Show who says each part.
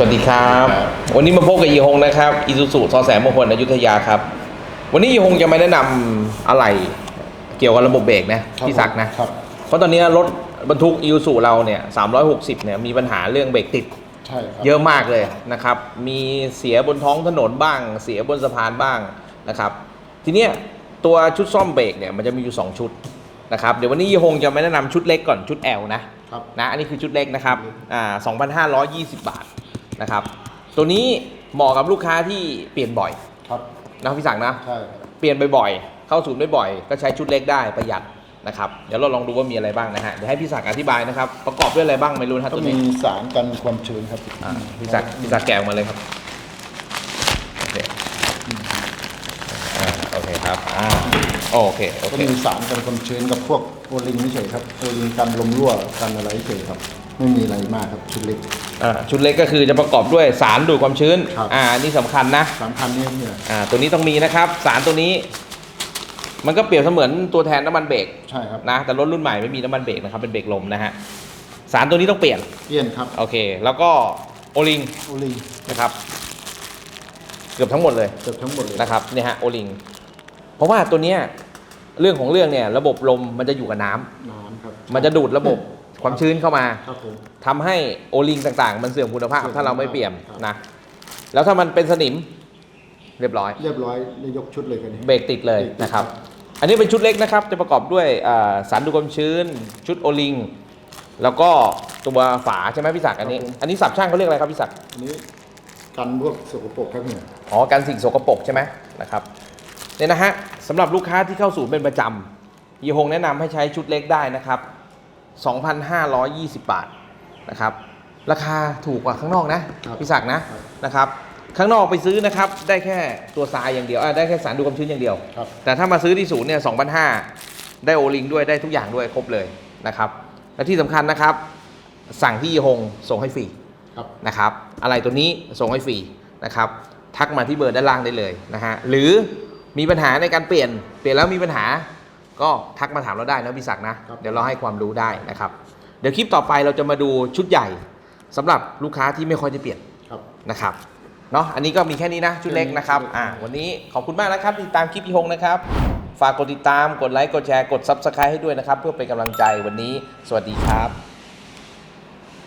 Speaker 1: สวัสดีครับ วันนี้มาพบกับยีฮงนะครับอีซูซูซอแสมมงคลอยุธยาครับ วันนี้ยีฮงจะมาแนะนำอะไรเกี่ยวกับระบบเบรกนะพี่ศักดิ์นะ
Speaker 2: ครับ
Speaker 1: เพราะตอนนี้รถบรรทุกอีซูซูเราเนี่ย360เนี่ยมีปัญหาเรื่องเบรกติด
Speaker 2: ใช่ครับ
Speaker 1: เยอะมากเลยนะครับ มีเสียบนท้องถนนบ้าง เสียบนสะพานบ้างนะครับ ทีเนี้ยตัวชุดซ่อมเบรกเนี่ยมันจะมีอยู่ 2 ชุดนะครับเดี๋ยววันนี้ยีฮงจะมาแนะนำชุดเล็กก่อนชุด L นะครับนะอันนี้คือชุดเล็กนะครับอ่า2,520บาท นะครับ ตัวนี้เหมาะกับลูกค้าที่เปลี่ยนบ่อย
Speaker 2: ครับ
Speaker 1: นะพี่สั่งนะ
Speaker 2: ใช่ครับ
Speaker 1: เปลี่ยนบ่อยๆ เข้าศูนย์บ่อยๆ ก็ใช้ชุดเล็กได้ประหยัดนะครับ เดี๋ยวเราลองดูว่ามีอะไรบ้างนะฮะ เดี๋ยวให้พี่ศักดิ์อธิบายนะครับ ประกอบด้วยอะไรบ้างไม่รู้นะฮะ
Speaker 2: ก็
Speaker 1: ตัว
Speaker 2: มี
Speaker 1: นี้
Speaker 2: สารกันความชื้นครับ
Speaker 1: อ่าพี่ศักดิ์พี่ศักดิ์แกะออกมาเลยครับโอเคอ่าโอเคครับอ่าโอเคโอ
Speaker 2: ก็
Speaker 1: เค
Speaker 2: มีสารกันความชื้นกับพวกโอลิงเฉยๆครับโอลิงกันลมรั่วกันอะไรเฉยๆครับ ไม่มีอะไรมากครับชุดเล็ก
Speaker 1: อ่าชุดเล็กก็คือจะประกอบด้วยสารดูดความชื้น
Speaker 2: ครับ
Speaker 1: อ่าอันนี่สำคัญนะ
Speaker 2: สามพันนี่เนี่ย
Speaker 1: อ่าตัวนี้ต้องมีนะครับ สารตัวนี้ มันก็เปรียบเสมือนตัวแทนน้ำมันเบรก
Speaker 2: ใช่ครับ
Speaker 1: นะแต่รถรุ่นใหม่ไม่มีน้ำมันเบรกนะครับเป็นเบรกลมนะฮะสารตัวนี้ต้องเปลี่ยน
Speaker 2: เปี้ยนครับ
Speaker 1: โอเค แล้วก็โอลิง
Speaker 2: โอลิง
Speaker 1: นะครับ เกือบทั้งหมดเลย
Speaker 2: เกือบทั้งหมดเลย
Speaker 1: นะครับเนี่ยฮะโอลิงเพราะว่าตัวเนี้ยเรื่องของเรื่องเนี่ย ระบบลมมันจะอยู่กับน้ำ
Speaker 2: น้ำครับ
Speaker 1: มันจะดูดระบบ ความชื้นเข้ามา
Speaker 2: ครับผม
Speaker 1: ทำให้โอลิงต่างๆ มันเสื่อมคุณภาพ
Speaker 2: เสื่อม
Speaker 1: ถ้าเราไม่เปลี่ยน
Speaker 2: ครับ
Speaker 1: นะ แล้วถ้ามันเป็นสนิมเรียบร้อย
Speaker 2: เรียบร้อยได้ยกชุดเลยกันนี้
Speaker 1: เบรกติดเลยนะครับ อันนี้เป็นชุดเล็กนะครับ จะประกอบด้วยอ่าสารดูดความชื้น ชุดโอลิง แล้วก็ตัวฝาใช่ไหมพี่ศักดิ์อันนี้ อันนี้สับช่างเขาเรียกอะไรครับพี่ศักดิ์
Speaker 2: อันนี้กันพวกสกปรกครับเนี่ย
Speaker 1: อ๋อการสิ่งสกปรกใช่ไหมนะครับเนี่ยนะฮะสำหรับลูกค้าที่เข้าศูนย์เป็นประจำยีฮงแนะนำให้ใช้ชุดเล็กได้นะครับ 2,520 บาทนะครับ ราคาถูกกว่าข้างนอกนะพี่ศักดิ์นะนะครับ ข้างนอกไปซื้อนะครับ ได้แค่ตัวทรายอย่างเดียวอะได้แค่สารดูดความชื้นอย่างเดียว
Speaker 2: ครับ
Speaker 1: แต่ถ้ามาซื้อที่ศูนย์เนี่ย2,500 ได้โอลิงด้วยได้ทุกอย่างด้วยครบเลยนะครับ และที่สำคัญนะครับ สั่งที่ยีฮงส่งให้ฟรี
Speaker 2: ครับ
Speaker 1: นะครับ อะไรตัวนี้ส่งให้ฟรีนะครับ ทักมาที่เบอร์ด้านล่างได้เลยนะฮะหรือมีปัญหาในการเปลี่ยนเปลี่ยนแล้วมีปัญหา ก็ทักมาถามเราได้นะพี่ศักดิ์นะ
Speaker 2: ครับ
Speaker 1: เดี๋ยวเราให้ความรู้ได้นะครับ เดี๋ยวคลิปต่อไปเราจะมาดูชุดใหญ่สำหรับลูกค้าที่ไม่ค่อยจะเปลี่ยน
Speaker 2: ครับ
Speaker 1: นะครับเนาะอันนี้ก็มีแค่นี้นะชุดเล็กนะครับอ่าวันนี้ขอบคุณมากนะครับที่ติดตามคลิปพี่ฮงนะครับ ฝากกดติดตามกดไลค์กดแชร์กด Subscribe ให้ด้วยนะครับ เพื่อเป็นกำลังใจวันนี้ สวัสดีครับ